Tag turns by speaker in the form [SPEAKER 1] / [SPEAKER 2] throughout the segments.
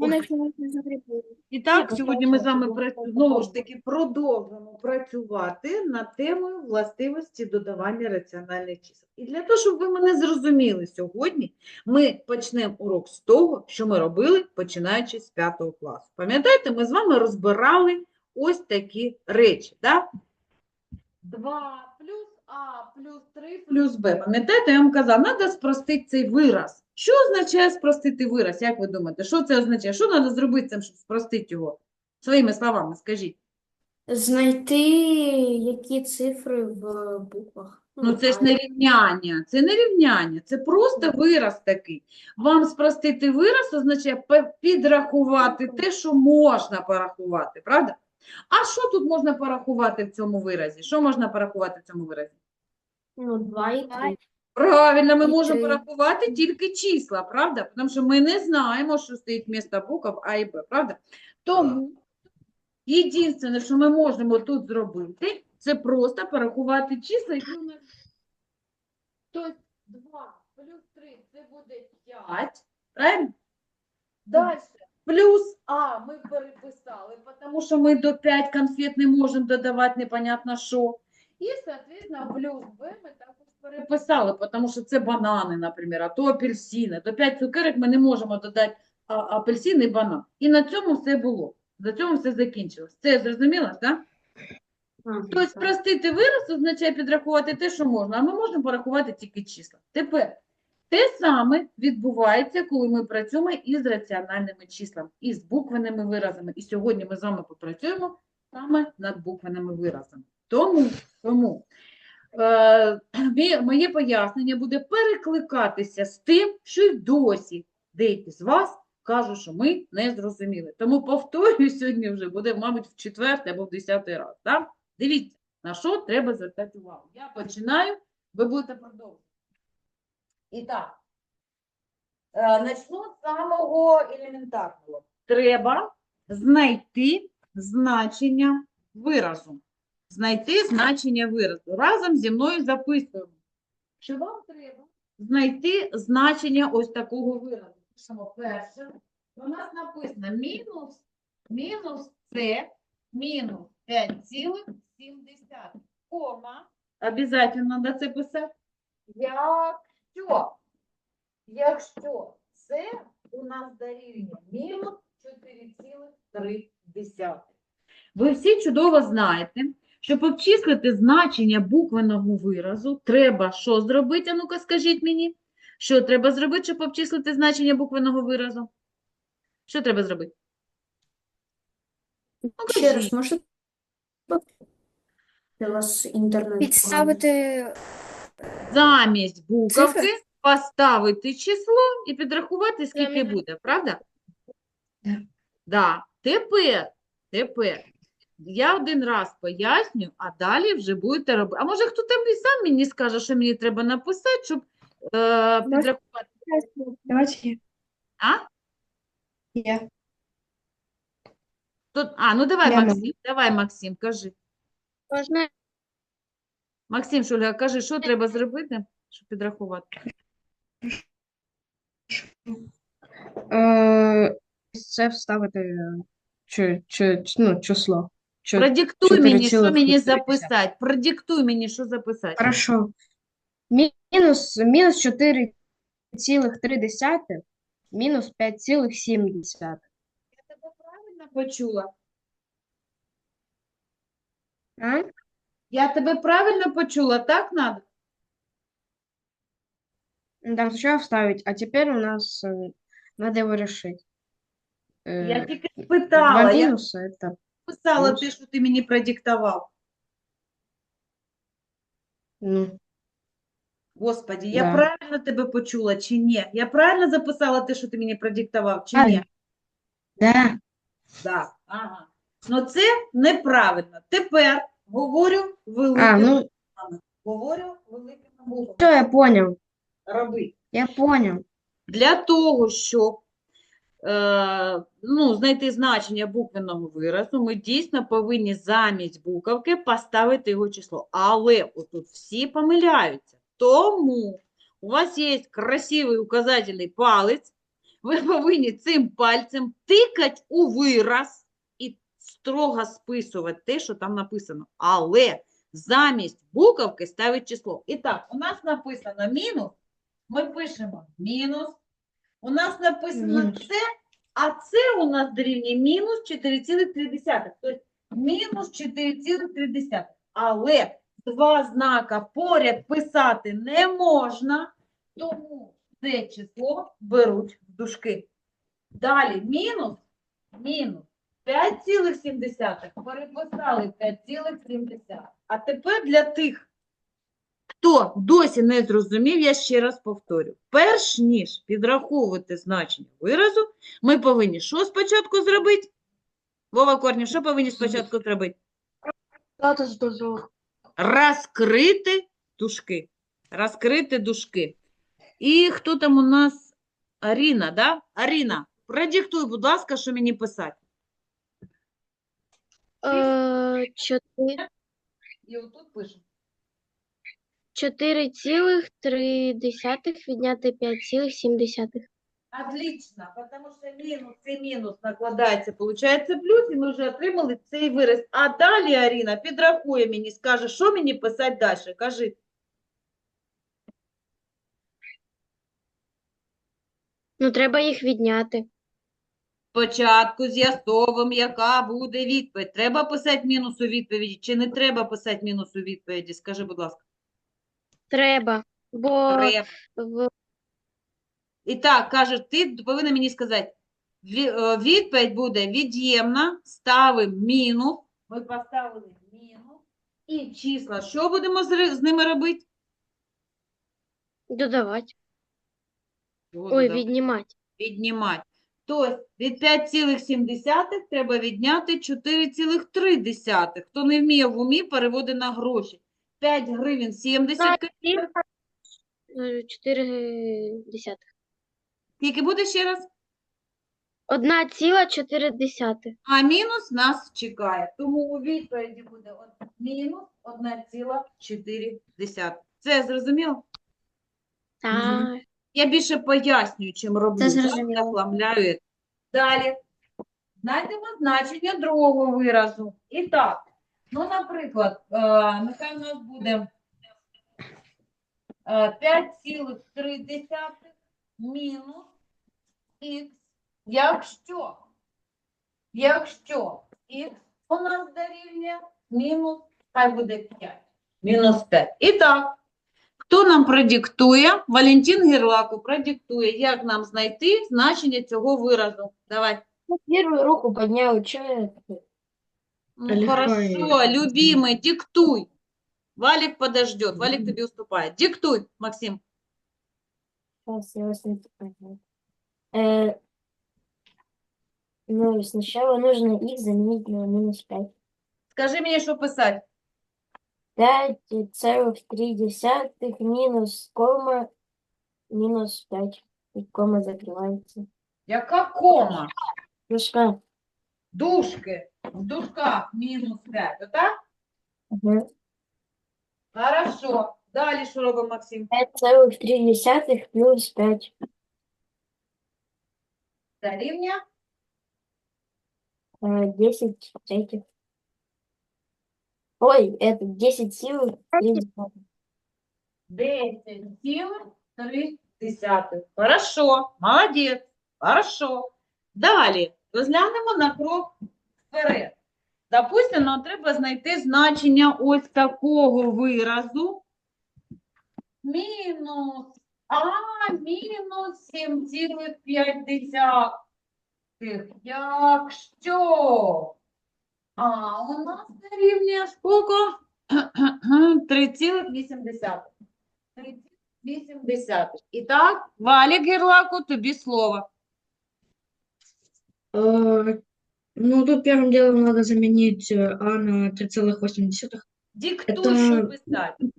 [SPEAKER 1] Мене чомусь не закріпили.
[SPEAKER 2] І так, сьогодні ми з вами знову ж таки продовжуємо працювати над темою властивості додавання раціональних чисел. І для того, щоб ви мене зрозуміли сьогодні, ми почнемо урок з того, що ми робили, починаючи з 5 класу. Пам'ятаєте, ми з вами розбирали ось такі речі. Да? 2 плюс А плюс 3 плюс Б. Пам'ятаєте, я вам казала, треба спростити цей вираз. Що означає спростити вираз? Як ви думаєте, що це означає? Що треба зробити цим, щоб спростити його? Своїми словами, скажіть.
[SPEAKER 1] Знайти які цифри в буквах.
[SPEAKER 2] Ну, це ж не рівняння, це не рівняння, це просто вираз такий. Вам спростити вираз означає підрахувати те, що можна порахувати, правда? А що тут можна порахувати в цьому виразі? Що можна порахувати в цьому виразі?
[SPEAKER 1] Ну, два і три.
[SPEAKER 2] Правильно, ми
[SPEAKER 1] І
[SPEAKER 2] можемо
[SPEAKER 1] три.
[SPEAKER 2] порахувати тільки числа, правда? Тому що ми не знаємо, що стоїть вмісто букв А і Б, правда? Тому єдине, що ми можемо тут зробити, це просто порахувати числа, які у нас. Тобто 2 плюс 3 це буде 5, правильно? Далі. Плюс А ми переписали, тому що ми до 5 конфет не можемо додавати непонятно що. І, соответственно, плюс Б ми також переписали, тому що це банани, наприклад, а то апельсини. До 5 цукерок ми не можемо додати а, апельсин і банан. І на цьому все було. На цьому все закінчилось. Це зрозуміло, так? Тобто спростити вираз означає підрахувати те, що можна, а ми можемо порахувати тільки числа. Тепер те саме відбувається, коли ми працюємо із раціональними числами, із буквеними виразами. І сьогодні ми з вами попрацюємо саме над буквеними виразами. Тому, тому е, моє пояснення буде перекликатися з тим, що й досі деякі з вас кажуть, що ми не зрозуміли. Тому повторюю сьогодні вже буде, мабуть, в четвертий або в десятий раз. Так? Дивіться, на що треба звертати увагу. Я починаю, ви будете продовжувати. І так, е, почну з самого елементарного. Треба знайти значення виразу. Знайти значення виразу. Разом зі мною записуємо, що вам треба знайти значення ось такого виразу. Пишемо перше. У нас написано мінус, мінус С, мінус 5,7. Кома. Обязательно треба це писати. Якщо, якщо це у нас дорівнює мінус 4,3. Ви всі чудово знаєте, щоб обчислити значення буквеного виразу, треба що зробити? А ну-ка скажіть мені. Що треба зробити, щоб обчислити значення буквеного виразу? Що треба зробити? Ну,
[SPEAKER 1] Ще раз, вас.
[SPEAKER 3] Підставити
[SPEAKER 2] Замість буковки
[SPEAKER 3] Цифри?
[SPEAKER 2] поставити число і підрахувати, скільки буде, правда?
[SPEAKER 3] Да.
[SPEAKER 2] Да. Тепер, тепер я один раз поясню, а далі вже будете робити. А може хто там і сам мені скаже, що мені треба написати, щоб е, підрахувати?
[SPEAKER 3] Давайте я.
[SPEAKER 2] А?
[SPEAKER 3] Я.
[SPEAKER 2] Тут, а, ну давай,
[SPEAKER 3] Я можу.
[SPEAKER 2] Максим, давай, Максим, кажи.
[SPEAKER 3] Можна
[SPEAKER 2] Максим Шуля, кажи, що треба зробити, щоб підрахувати?
[SPEAKER 4] Е, Це вставити чи, чи, ну, число. Чи-
[SPEAKER 2] Продиктуй
[SPEAKER 4] чотири
[SPEAKER 2] мені, що
[SPEAKER 4] цілих
[SPEAKER 2] мені
[SPEAKER 4] і три
[SPEAKER 2] записати. Продиктуй мені, що записати.
[SPEAKER 4] Хорошо. Мінус, мінус 4,3, мінус 5,7.
[SPEAKER 2] Я тебе правильно почула?
[SPEAKER 4] А?
[SPEAKER 2] Я тебе правильно почула, так надо?
[SPEAKER 4] Там сначала вставить, а теперь у нас э, надо его решить. Э,
[SPEAKER 2] Я тільки
[SPEAKER 4] два
[SPEAKER 2] спитала, я
[SPEAKER 4] минуса это
[SPEAKER 2] писала те, що ти мені продиктував.
[SPEAKER 4] ну,
[SPEAKER 2] Господи, я
[SPEAKER 4] Да.
[SPEAKER 2] правильно тебе почула чи ні? Я правильно записала те, що ти мені продиктував, чи ні?
[SPEAKER 4] Правильно. да.
[SPEAKER 2] Так. Ага. Ну це неправильно. Тепер говорю
[SPEAKER 4] А, ну.
[SPEAKER 2] Говорю великими буквами.
[SPEAKER 4] все, я понял.
[SPEAKER 2] Роби.
[SPEAKER 4] Я понял.
[SPEAKER 2] Для того, щоб ну, знайти значення буквеного виразу, ми дійсно повинні замість буковки поставити його число. Але отут всі помиляються. Тому у вас є красивий указательний палець, ви повинні цим пальцем тикати у вираз і строго списувати те, що там написано. Але замість буковки ставить число. І так, у нас написано мінус, ми пишемо мінус. У нас написано
[SPEAKER 4] Мінус.
[SPEAKER 2] це, а це у нас дорівнює мінус 4,3. Тобто мінус 4,3. Але два знака поряд писати не можна, тому це число беруть в дужки. Далі мінус, мінус 5,7. Переписали 5,7. А тепер для тих, хто досі не зрозумів, я ще раз повторю. Перш ніж підраховувати значення виразу, ми повинні що спочатку зробити? Вова Корнів, що повинні спочатку зробити? Розкрити дужки. Розкрити дужки. І хто там у нас? Аріна, да? Аріна, продиктуй, будь ласка, що мені писати.
[SPEAKER 5] Е, чотири-
[SPEAKER 2] І отут пишемо.
[SPEAKER 5] 4,3 відняти 5,7.
[SPEAKER 2] Отлично, потому что минус и минус накладається, получається плюс, і ми вже отримали цей вираз. А далі, Аріна, підрахує мені, скаже, що мені писати далі. Кажи.
[SPEAKER 5] Ну, треба їх відняти.
[SPEAKER 2] Спочатку з'ясовуємо, яка буде відповідь. Треба писати мінус у відповіді, чи не треба писати мінус у відповіді? Скажи, будь ласка.
[SPEAKER 5] Треба, бо
[SPEAKER 2] Треба.
[SPEAKER 5] в
[SPEAKER 2] І так, каже, ти повинна мені сказати, ві- е, відповідь буде від'ємна, ставимо мінус. Ми поставили мінус. І числа, що будемо з, ри- з ними робити?
[SPEAKER 5] додавати.
[SPEAKER 2] Чого
[SPEAKER 5] Ой,
[SPEAKER 2] додавати?
[SPEAKER 5] віднімати.
[SPEAKER 2] Віднімати. Тобто від 5,7 треба відняти 4,3. Хто не вміє в умі, переводи на гроші. 5 гривень 70 копійок.
[SPEAKER 5] Е, 4 десятих.
[SPEAKER 2] Скільки буде ще раз?
[SPEAKER 5] Одна ціла 4 десятих.
[SPEAKER 2] А мінус нас чекає. Тому у відповіді буде от мінус 1,4. Це зрозуміло?
[SPEAKER 5] Так.
[SPEAKER 2] Я більше пояснюю, чим роблю.
[SPEAKER 5] Це зрозуміло.
[SPEAKER 2] Далі. Знайдемо значення другого виразу. І так, ну, наприклад, е, нехай у нас буде е, 5,3 мінус х, якщо, якщо х у нас дорівнює мінус, хай буде 5. Мінус 5. І так, Хто нам продиктує? Валентин Герлаку продиктує, як нам знайти значення цього виразу. Давай.
[SPEAKER 1] Первую руку поднял, что это?
[SPEAKER 2] Ну,
[SPEAKER 4] Легко
[SPEAKER 2] хорошо,
[SPEAKER 4] и-
[SPEAKER 2] любимый, диктуй. Валик подождет. Валик тебе уступает. Диктуй, Максим.
[SPEAKER 1] Сейчас я вас не. Э, ну, сначала нужно их заменить на минус 5.
[SPEAKER 2] Скажи мені, що писати.
[SPEAKER 1] 5,3 минус кома минус 5. И кома закрывается.
[SPEAKER 2] Яка кома?
[SPEAKER 1] Дужка.
[SPEAKER 2] Дужки В дужках мінус 5, так?
[SPEAKER 1] Ага.
[SPEAKER 2] Хорошо. Далі що робить Максим?
[SPEAKER 1] 5,3 плюс 5.
[SPEAKER 2] Дорівня.
[SPEAKER 1] Э, 10 третьих. Ой, это 10 сил. 3 десятых.
[SPEAKER 2] 10,3. Хорошо, молодець. Хорошо. Далі розглянемо на крок Вперед. Допустимо, нам треба знайти значення ось такого виразу. Мінус, а, мінус 7,5. Якщо а у нас дорівнює скільки? 3,8. 3,8. І так, Валік Герлаку, тобі слово.
[SPEAKER 3] Э, Ну, тут первым делом надо заменить э, А на 3,8.
[SPEAKER 2] Диктуй,
[SPEAKER 3] Это-
[SPEAKER 2] що писати.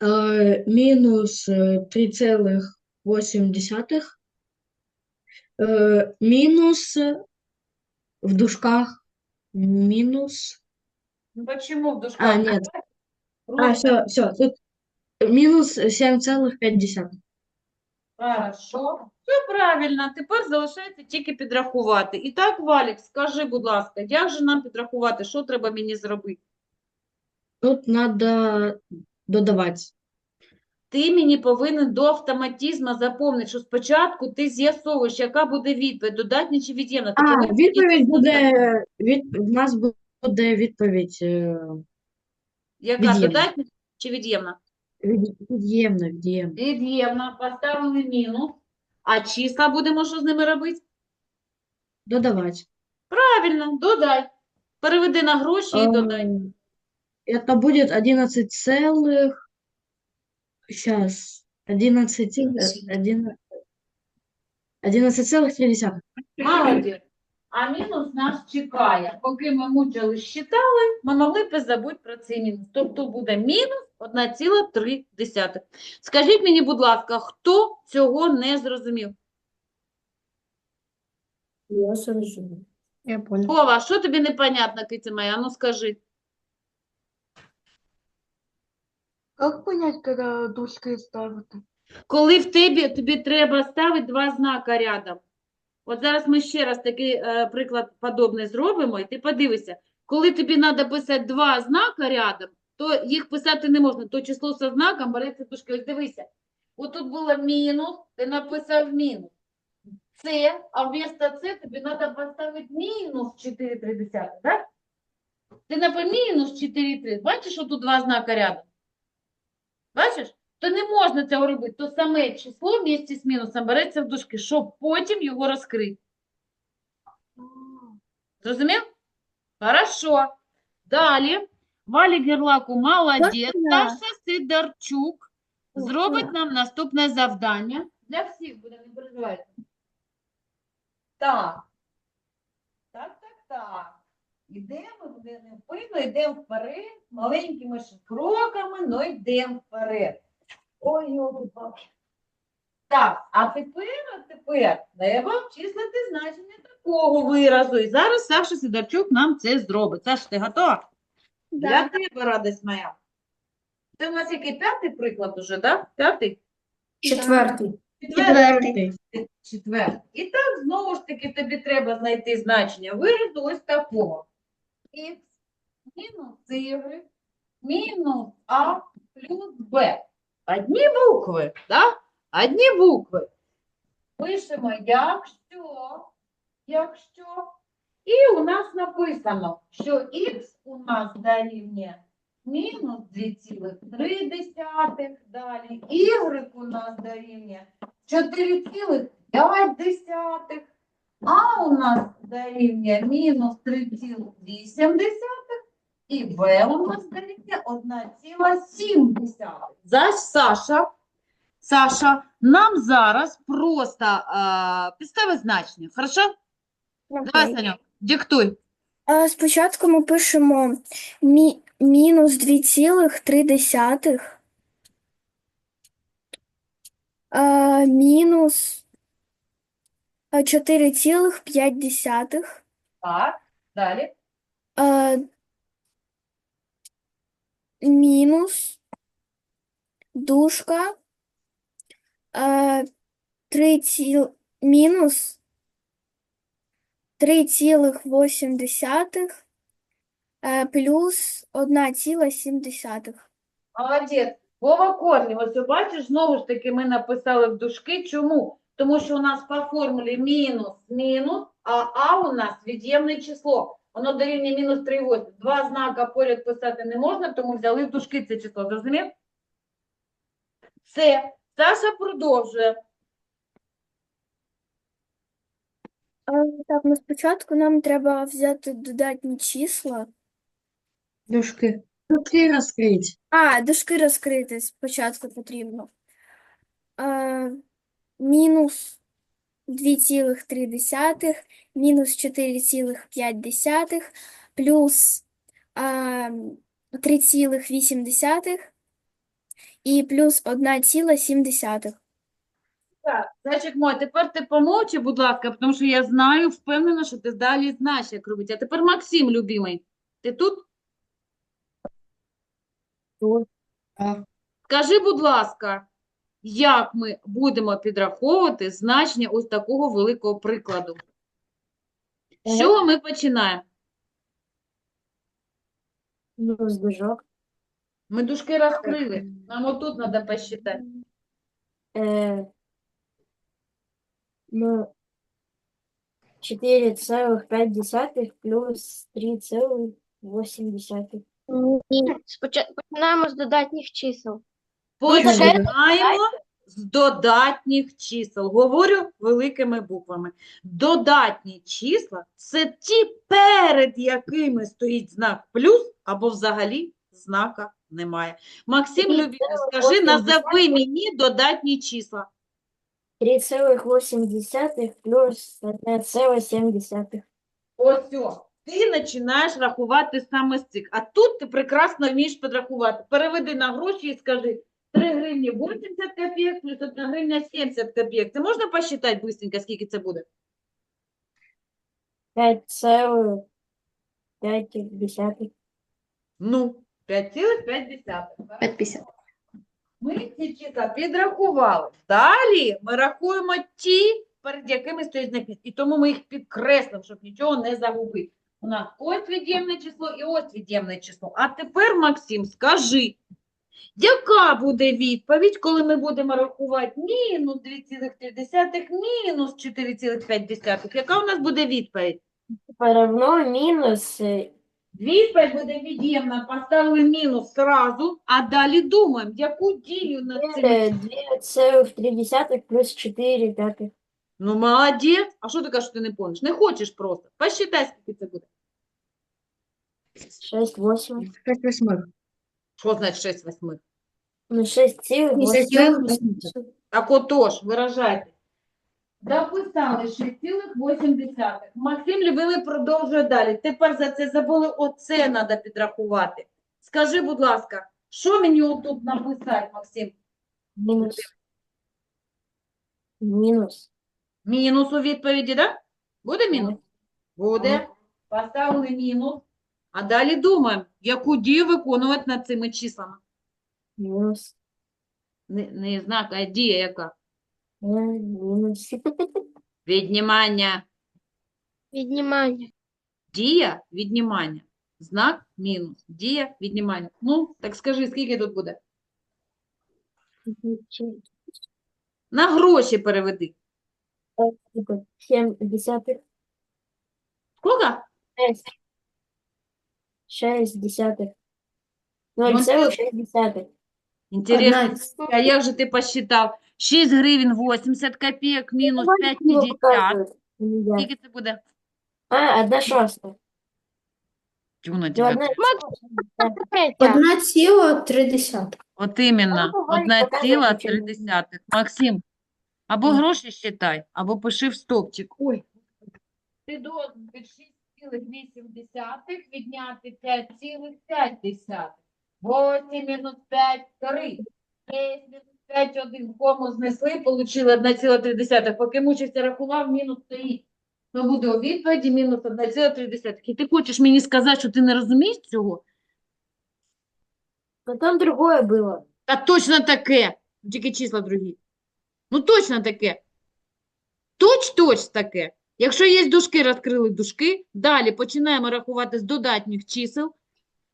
[SPEAKER 3] Э, Минус э, 3,8. Э, Минус э, в дужках минус.
[SPEAKER 2] Ну, почему в дужках?
[SPEAKER 3] А, нет. А, все, все. Тут минус 7,5.
[SPEAKER 2] Хорошо. Все правильно. Тепер залишається тільки підрахувати. І так, Валік, скажи, будь ласка, як же нам підрахувати? Що треба мені зробити?
[SPEAKER 3] Тут надо додавати.
[SPEAKER 2] Ти мені повинен до автоматизму заповнити, що спочатку ти з'ясовуєш, яка буде відповідь, додатня чи від'ємна.
[SPEAKER 3] А,
[SPEAKER 2] повинен
[SPEAKER 3] відповідь буде, від, в нас буде відповідь е,
[SPEAKER 2] Яка
[SPEAKER 3] від'ємна.
[SPEAKER 2] додатня чи від'ємна?
[SPEAKER 3] від- від'ємна, від'ємна.
[SPEAKER 2] Від'ємна, поставили мінус. А числа будемо що з ними робити?
[SPEAKER 3] Додавати.
[SPEAKER 2] Правильно, додай. Переведи на гроші і додай.
[SPEAKER 3] Ем, Это будет 11 целых... Сейчас. 11... э, 11 11,3.
[SPEAKER 2] Молодець. А мінус нас чекає. Поки ми мучили, считали, ми могли б забути про цей мінус. Тобто буде мінус 1,3. Скажіть мені, будь ласка, хто цього не зрозумів?
[SPEAKER 1] Я зрозумів.
[SPEAKER 4] Я понял.
[SPEAKER 2] Вова, що тобі непонятно, Китя моя? Ну скажи.
[SPEAKER 6] Как понять, когда дужки ставити?
[SPEAKER 2] Коли в тебе тобі треба ставити два знака рядом. От зараз ми ще раз такий е, приклад подобний зробимо, і ти подивишся. Коли тобі треба писати два знака рядом, то їх писати не можна. То число со знаком береться дужки. Ось дивися. От тут було мінус, ти написав мінус. Це, а вместо це тобі треба поставити мінус 4,3, так? Ти написав мінус 4,3. Бачиш, що два знака рядом? Бачиш? То не можна цього робити. То саме число вместе з мінусом береться в дужки, щоб потім його розкрити. Зрозумів? Хорошо. Далі. Валі Герлаку молодець. Саша Сидорчук зробить нам наступне завдання. Для всіх буде, не переживайте. Так. Так, так, так. Йдемо, йдемо вперед, маленькими кроками, но йдемо вперед. Ой, йолки-палки. Так, а тепер, а тепер треба обчислити значення такого виразу. І зараз Саша Сидорчук нам це зробить. Саша, ти готова? Для тебе, радость моя. Це у нас який п'ятий приклад уже, так? П'ятий?
[SPEAKER 1] Четвертий.
[SPEAKER 3] Четвертий.
[SPEAKER 2] Четвертий. І так, знову ж таки, тобі треба знайти значення виразу ось такого. Х мінус y мінус а плюс b. Одні букви, так? Одні букви. Пишемо якщо, якщо. І у нас написано, що х у нас дорівнює мінус 2,3, далі y у нас дорівнює 4,5, а у нас дорівнює мінус 3,8 і В у нас дорівнює 1,7. Зась Саша, Саша, нам зараз просто а, підстави значення, хорошо? Давай, Саня, диктуй.
[SPEAKER 7] А, Спочатку ми пишемо мі мінус 2,3, а, мінус а, 4,5,
[SPEAKER 2] Так, далі.
[SPEAKER 7] Мінус дужка а, 3 ціл, мінус 3,8 а, плюс 1,7.
[SPEAKER 2] Молодець. Вова корні. Ось ви бачиш, знову ж таки ми написали в дужки. Чому? Тому що у нас по формулі мінус, мінус, а А у нас від'ємне число. Воно дорівнює мінус 3,8. Два знака поряд писати не можна, тому взяли в дужки це число. Зрозумів? Все. Саша продовжує.
[SPEAKER 7] Так, ну спочатку нам треба взяти додатні числа.
[SPEAKER 3] Дужки. Дужки розкрить.
[SPEAKER 7] А, дужки розкрити спочатку потрібно. А, мінус 2,3, мінус 4,5, плюс а, 3,8 і плюс 1,7.
[SPEAKER 2] Так, зайчик мой, тепер ти помовчи, будь ласка, тому що я знаю, впевнена, що ти далі знаєш, як робити. А тепер Максим, любимий, ти тут? Скажи, будь ласка, як ми будемо підраховувати значення ось такого великого прикладу. З чого ми починаємо?
[SPEAKER 1] З.
[SPEAKER 2] Ми дужки розкрили. Нам отут треба посчитати.
[SPEAKER 1] Е, ну, 4,5 плюс 3,8.
[SPEAKER 5] Ні. Спочатку починаємо з додатніх чисел.
[SPEAKER 2] Починаємо з додатніх чисел. Говорю великими буквами. Додатні числа – це ті, перед якими стоїть знак плюс, або взагалі знака немає. Максим
[SPEAKER 1] це
[SPEAKER 2] скажи, назови мені додатні числа.
[SPEAKER 1] 3,8 плюс 1,7.
[SPEAKER 2] Ось о, ти починаєш рахувати саме з цих. А тут ти прекрасно вмієш підрахувати. Переведи на гроші і скажи 3 гривні 80 копійок плюс 1 гривня 70 копійок. Це можна посчитати быстренько, скільки це буде?
[SPEAKER 1] 5,5.
[SPEAKER 2] Ну, 5,5.
[SPEAKER 3] 5,50.
[SPEAKER 2] Ми ці числа підрахували. Далі ми рахуємо ті, перед якими стоїть знак. І тому ми їх підкреслимо, щоб нічого не загубити. У нас ось від'ємне число і ось від'ємне число. А тепер, Максим, скажи, яка буде відповідь, коли ми будемо рахувати мінус 2,3, мінус 4,5? Яка у нас буде відповідь?
[SPEAKER 1] Поравно минус э,
[SPEAKER 2] Відповідь буде від'ємна, поставили мінус зразу, а далі думаємо, яку дію над цим
[SPEAKER 1] э, 2,3 плюс 4 пятых.
[SPEAKER 2] Ну, молодець. А що ти кажеш, що ти не помниш? Не хочеш просто. Посчитай, скільки це буде.
[SPEAKER 1] 6, 8.
[SPEAKER 3] 6 восьмых.
[SPEAKER 2] Що значить 6 восьмих?
[SPEAKER 1] Ну, 6,8.
[SPEAKER 2] Так отож, виражайте. Записали 6,8. Максим Любимий продовжує далі. Тепер за це забули, оце треба підрахувати. Скажи, будь ласка, що мені отут написати, Максим?
[SPEAKER 1] Минус. Минус.
[SPEAKER 2] Мінус у відповіді, так? Да? Буде мінус? Буде. Поставили мінус. А далі думаємо, яку дію виконувати над цими числами.
[SPEAKER 1] Минус.
[SPEAKER 2] Не, не знак, а дія яка?
[SPEAKER 1] Минус.
[SPEAKER 2] Віднімання.
[SPEAKER 5] Віднімання.
[SPEAKER 2] Дія віднімання. Знак мінус. Дія віднімання. Ну, так скажи, скільки тут буде? На гроші переведи.
[SPEAKER 1] 7 десятых.
[SPEAKER 2] Скільки?
[SPEAKER 1] 6. 6 десятых.
[SPEAKER 2] Ну,
[SPEAKER 1] 0,6 десятых.
[SPEAKER 2] Інтересно, а як же ти посчитав? 6 гривень 80 копійок мінус 5,50. Скільки це буде?
[SPEAKER 1] А, одна шостая.
[SPEAKER 2] Тю на
[SPEAKER 1] Ну,
[SPEAKER 2] тебе.
[SPEAKER 1] одна
[SPEAKER 5] Третя.
[SPEAKER 6] Одна ціла три десятих.
[SPEAKER 2] От іменно,
[SPEAKER 1] Ну, буває,
[SPEAKER 2] одна
[SPEAKER 1] показує,
[SPEAKER 2] ціла
[SPEAKER 1] що
[SPEAKER 2] три
[SPEAKER 1] ні.
[SPEAKER 2] десятих. Максим, або гроші считай, або пиши в стопчик. Ой. Ти должен від 6,8 відняти 5,5. 8 мінус 5 – 3. 6 мінус 5 – 1. Кому знесли, получили 1,3. Поки мучився, рахував, мінус стоїть. То буде у відповіді мінус 1,3. І ти хочеш мені сказати, що ти не розумієш цього?
[SPEAKER 1] Но там другое было.
[SPEAKER 2] Та точно таке. Тільки числа другі. Ну точно таке. Точ-точ таке. Якщо є дужки, розкрили дужки. Далі починаємо рахувати з додатніх чисел.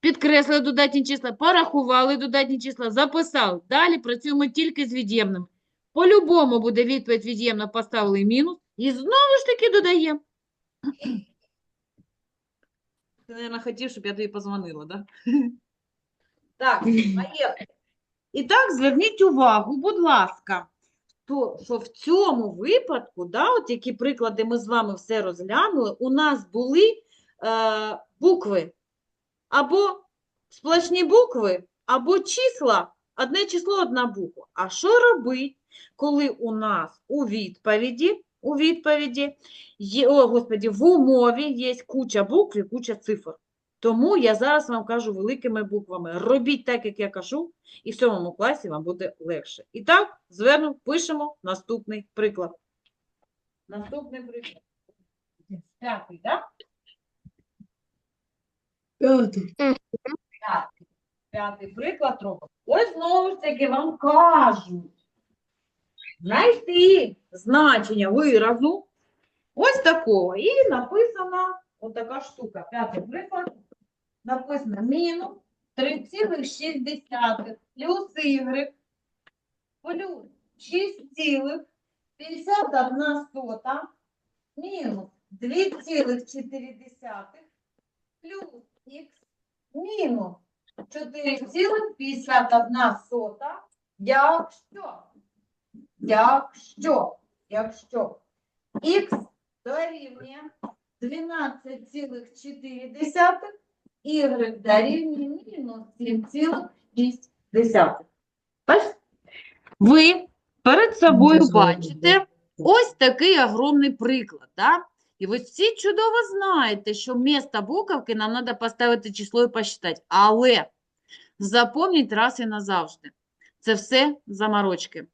[SPEAKER 2] Підкреслили додатні числа, порахували додатні числа, записали. Далі працюємо тільки з від'ємними. По-любому буде відповідь від'ємна, поставили мінус. І знову ж таки додаємо. Ти, мабуть, хотів, щоб я тобі позвонила, так? Так, поїхали. І так, зверніть увагу, будь ласка, то, що в цьому випадку, да, от які приклади ми з вами все розглянули, у нас були е, букви або сплошні букви, або числа, одне число, одна буква. А що робить, коли у нас у відповіді, у відповіді є, о, господі, в умові є куча букв і куча цифр. Тому я зараз вам кажу великими буквами. Робіть так, як я кажу, і в сьомому класі вам буде легше. І так, зверну, пишемо наступний приклад. Наступний приклад. П'ятий, так? П'ятий. П'ятий приклад робимо. Ось знову ж таки вам кажуть, знайти значення виразу ось такого. І написана отака штука. П'ятий приклад. Написано мінус 3,6 плюс y плюс 6,51 сота. Мінус 2,4 плюс х мінус 4,51 сота, якщо, якщо, якщо х дорівнює 12,4, y дорівнює мінус 7,6. Бачите? Ви перед собою бачите ось такий огромний приклад, да? І ви всі чудово знаєте, що вместо буковки нам треба поставити число і посчитати. Але запомніть раз і назавжди. Це все заморочки.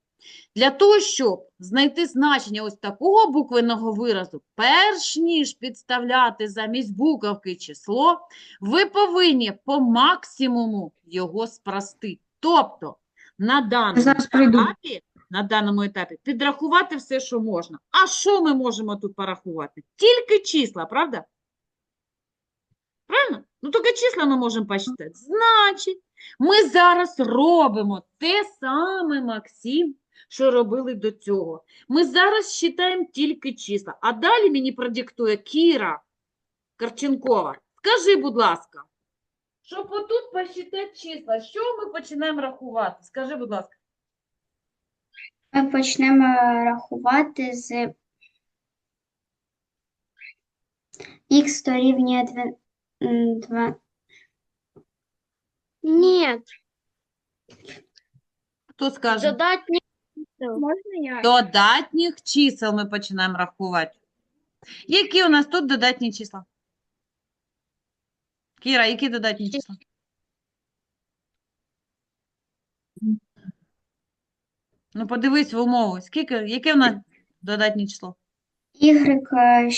[SPEAKER 2] Для того, щоб знайти значення ось такого буквеного виразу, перш ніж підставляти замість буковки число, ви повинні по максимуму його спростити. Тобто на даному етапі, на даному етапі підрахувати все, що можна. А що ми можемо тут порахувати? Тільки числа, правда? Правильно? Ну, тільки числа ми можемо посчитати. Значить, ми зараз робимо те саме, Максим, що робили до цього. Ми зараз считаємо тільки числа. А далі мені продиктує Кіра Карченкова. Скажи, будь ласка, щоб отут посчитати числа, що ми починаємо рахувати? Скажи, будь ласка.
[SPEAKER 8] Ми почнемо рахувати з х дорівнює 2.
[SPEAKER 5] Ні,
[SPEAKER 2] Хто скаже?
[SPEAKER 5] додатні
[SPEAKER 7] Можна я?
[SPEAKER 2] Додатніх чисел ми починаємо рахувати. Які у нас тут додатні числа? Кіра, які додатні числа? Ну, подивись в умову. Скільки, яке в нас додатнє число?
[SPEAKER 8] Е,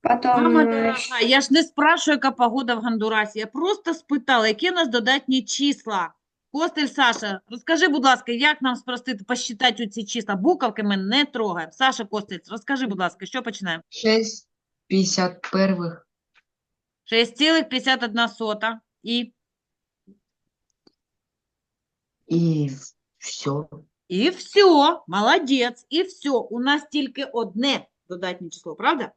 [SPEAKER 8] потім
[SPEAKER 2] Мама дорога, я ж не спрашиваю, яка погода в Гондурасі. Я просто спитала, які у нас додатні числа. Костель, Саша, розкажи, будь ласка, як нам спростити, посчитати ці числа? Буковки ми не трогаємо. Саша, Костель, розкажи, будь ласка, що починаємо?
[SPEAKER 3] 6 51
[SPEAKER 2] 6,51 сота і,
[SPEAKER 3] і все.
[SPEAKER 2] і все, молодець, і все. У нас тільки одне додатнє число, правда?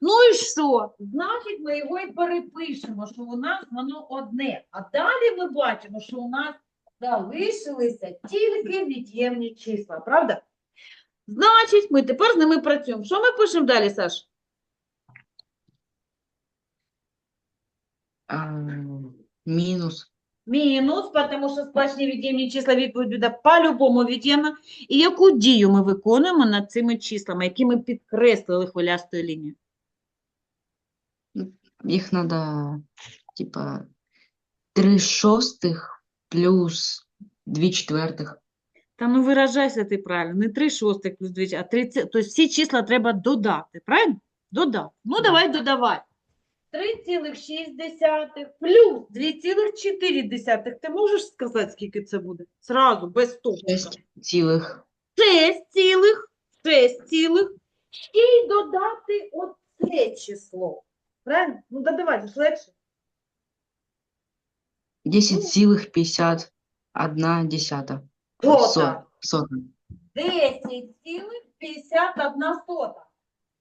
[SPEAKER 2] Ну і що? Значить, ми його і перепишемо, що у нас воно одне. А далі ми бачимо, що у нас залишилися тільки від'ємні числа, правда? Значить, ми тепер з ними працюємо. Що ми пишемо далі, Саш?
[SPEAKER 3] А, мінус
[SPEAKER 2] Мінус, тому що сплачені від'ємні числа відповідь буде по-любому від'ємна. І яку дію ми виконуємо над цими числами, які ми підкреслили хвилястою лінією?
[SPEAKER 3] їх треба, типа, 3 шостих плюс 2 четвертих.
[SPEAKER 2] Та ну виражайся ти правильно, не 3 шостих плюс 2, а 3, тобто всі числа треба додати, правильно? Додати. Ну, давай додавай. 3,6 плюс 2,4. Ти можеш сказати, скільки це буде? Зразу, без стопчика.
[SPEAKER 3] 6 цілих
[SPEAKER 2] 6 цілих, 6 цілих. Ще й додати оце число. Правильно? Ну, додавати ж легше.
[SPEAKER 3] 10 цілих 51 десята.
[SPEAKER 2] Сота.
[SPEAKER 3] Со- Сота.
[SPEAKER 2] 10,51 сота.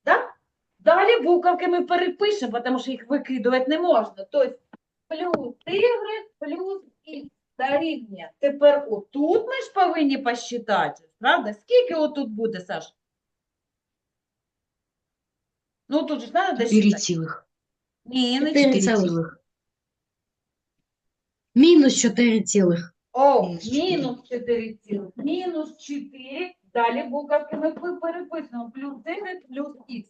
[SPEAKER 2] Да? Далі буковки ми перепишемо, тому що їх викидувати не можна. Тобто плюс y плюс х дорівнює. Тепер отут ми ж повинні посчитати, правда? Скільки отут буде, Саш? Ну, тут же ж треба
[SPEAKER 3] 4
[SPEAKER 2] досчитати.
[SPEAKER 3] цілих.
[SPEAKER 2] Ні, не
[SPEAKER 3] 4
[SPEAKER 2] 4.
[SPEAKER 3] цілих.
[SPEAKER 6] Мінус 4 цілих.
[SPEAKER 2] О,
[SPEAKER 3] Мінус
[SPEAKER 2] 4 цілих. Мінус 4. Далі буковки ми переписуємо. Плюс 9 плюс х.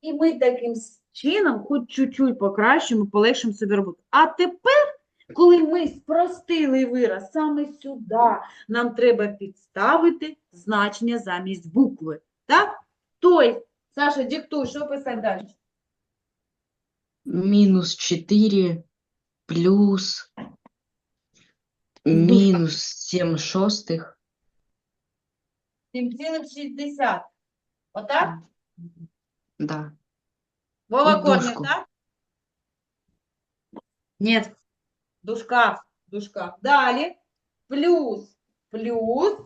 [SPEAKER 2] І ми таким чином хоч чуть-чуть покращимо, полегшимо собі роботу. А тепер, коли ми спростили вираз саме сюди, нам треба підставити значення замість букви. Так? Тобто, Саша, диктуй, що писати далі?
[SPEAKER 3] Мінус 4 плюс мінус 7 шостих
[SPEAKER 2] 7,6. Отак?
[SPEAKER 6] Да.
[SPEAKER 2] Вова
[SPEAKER 6] Тут
[SPEAKER 2] корнів,
[SPEAKER 6] дужку.
[SPEAKER 2] так?
[SPEAKER 3] Нет.
[SPEAKER 2] В дужках, в дужках. Далі. Плюс, плюс.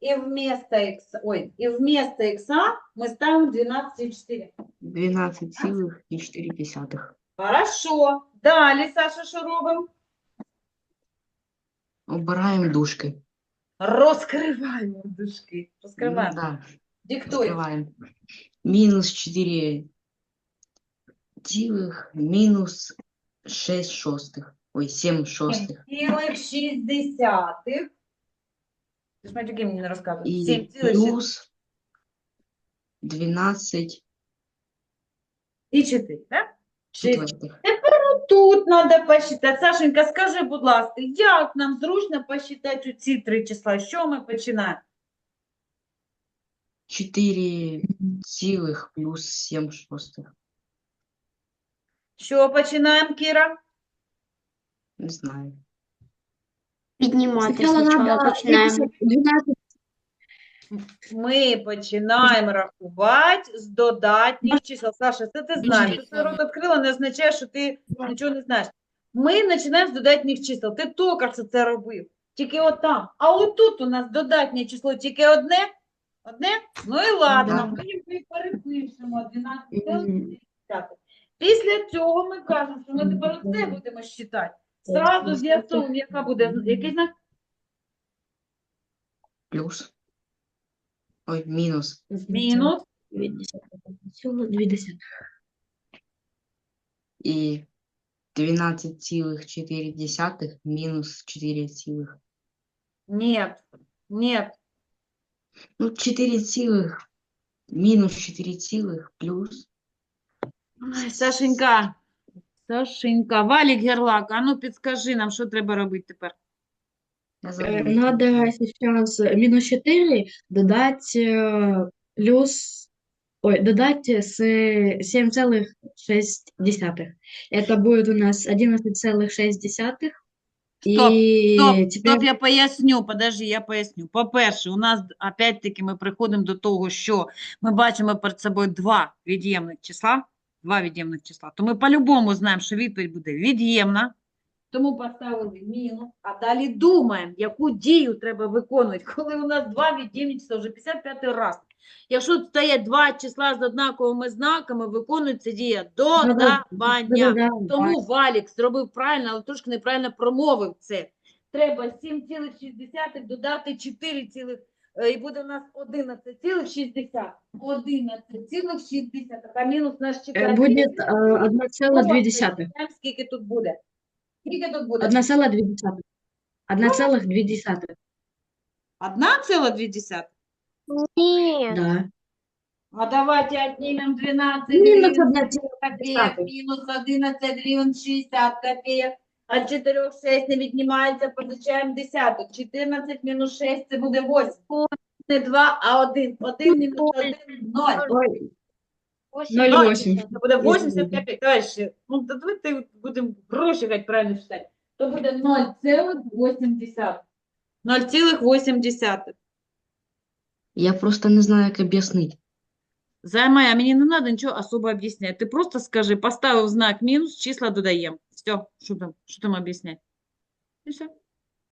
[SPEAKER 2] І вместо х, ой, і вместо х ми ставимо 12,4.
[SPEAKER 6] 12,4.
[SPEAKER 2] Хорошо. Далі, Саша, що робимо?
[SPEAKER 6] Обираємо дужки.
[SPEAKER 2] Розкриваємо дужки. Розкриваємо.
[SPEAKER 6] Да,
[SPEAKER 2] Диктуй.
[SPEAKER 6] открываем. Минус 4 цілих, мінус 6 шостих. Ой, 7 шостих.
[SPEAKER 2] Цілих 6 десятих. Ти ж матюки мені не розказуєш.
[SPEAKER 6] І
[SPEAKER 2] 7 цілих
[SPEAKER 6] плюс 12
[SPEAKER 2] і 4, так? Шість.
[SPEAKER 6] четвертих.
[SPEAKER 2] Тут треба посчитати. Сашенька, скажи, будь ласка, як нам зручно посчитати ці три числа? Що ми починаємо?
[SPEAKER 6] 4 цілих плюс 7 шостих.
[SPEAKER 2] Що починаємо, Кіра?
[SPEAKER 6] Не знаю.
[SPEAKER 8] Піднімати
[SPEAKER 3] Сначала
[SPEAKER 8] спочатку
[SPEAKER 3] надо
[SPEAKER 8] починаємо.
[SPEAKER 3] 12
[SPEAKER 2] Ми починаємо рахувати з додатніх чисел. Саша, це ти знаєш. Ти свій рот відкрила, не означає, що ти нічого не знаєш. Ми починаємо з додатніх чисел. Ти тільки що це робив. Тільки отам. А отут у нас додатнє число тільки одне. Одне? Ну і ладно, ми їх перепишемо. 12
[SPEAKER 3] Мгм.
[SPEAKER 2] Після цього ми кажемо, що ми тепер оце будемо считати. Зразу з'ясовуємо, яка буде, який знак?
[SPEAKER 6] Плюс. Ой, мінус.
[SPEAKER 2] Мінус.
[SPEAKER 3] 2
[SPEAKER 6] І 12,4 мінус 4 цілих.
[SPEAKER 2] Ні, ні.
[SPEAKER 6] Ну, 4 цілих, мінус 4 цілих, плюс.
[SPEAKER 2] Ой, Сашенька, Сашенька, Валік Герлак, а ну підскажи нам, що треба робити тепер.
[SPEAKER 6] Я
[SPEAKER 3] Э,
[SPEAKER 6] забув.
[SPEAKER 3] Надо сейчас минус 4 додать э, плюс, ой, додать с 7,6. Это будет у нас 11,6.
[SPEAKER 2] Стоп,
[SPEAKER 3] И
[SPEAKER 2] Стоп,
[SPEAKER 3] теперь
[SPEAKER 2] стоп, я поясню, подожди, я поясню. По-перше, у нас опять-таки ми приходимо до того, що ми бачимо перед собою два від'ємних числа, два від'ємних числа, то ми по-любому знаємо, що відповідь буде від'ємна, тому поставили мінус, а далі думаємо, яку дію треба виконувати, коли у нас два від'ємні числа, вже 55 раз. Якщо стоять два числа з однаковими знаками, виконується дія додавання. Тому Валік зробив правильно, але трошки неправильно промовив це. Треба 7,6 додати 4, цілих, е, і буде у нас 11,6. 11,6. А мінус наш чекає.
[SPEAKER 3] будет э, 1,2.
[SPEAKER 2] Скільки тут буде? Скільки тут буде?
[SPEAKER 3] 1,2. 1,2.
[SPEAKER 2] 1,2?
[SPEAKER 5] Ні.
[SPEAKER 3] Да.
[SPEAKER 2] А давайте отнимем 12
[SPEAKER 3] Минус
[SPEAKER 2] гривен,
[SPEAKER 3] 1,2.
[SPEAKER 2] копеек, минус 11 гривен 60 копеек. От 4 6 не віднімається, позичаємо десяток. 14 мінус 6 це буде 8. Не 2, а 1. 1 мінус 1 – 0.
[SPEAKER 3] Ой,
[SPEAKER 5] Ось
[SPEAKER 3] 0,8.
[SPEAKER 2] Це буде 80 копеек. Товариші, ну то давайте будемо гроші геть правильно читати. То буде 0,8. 0,8.
[SPEAKER 6] Я просто не знаю, як об'яснити.
[SPEAKER 2] Займай, а мені не треба нічого особо об'ясняти. Ти просто скажи, поставив знак мінус, числа додаємо. Все, що там, що там об'ясняти? І все.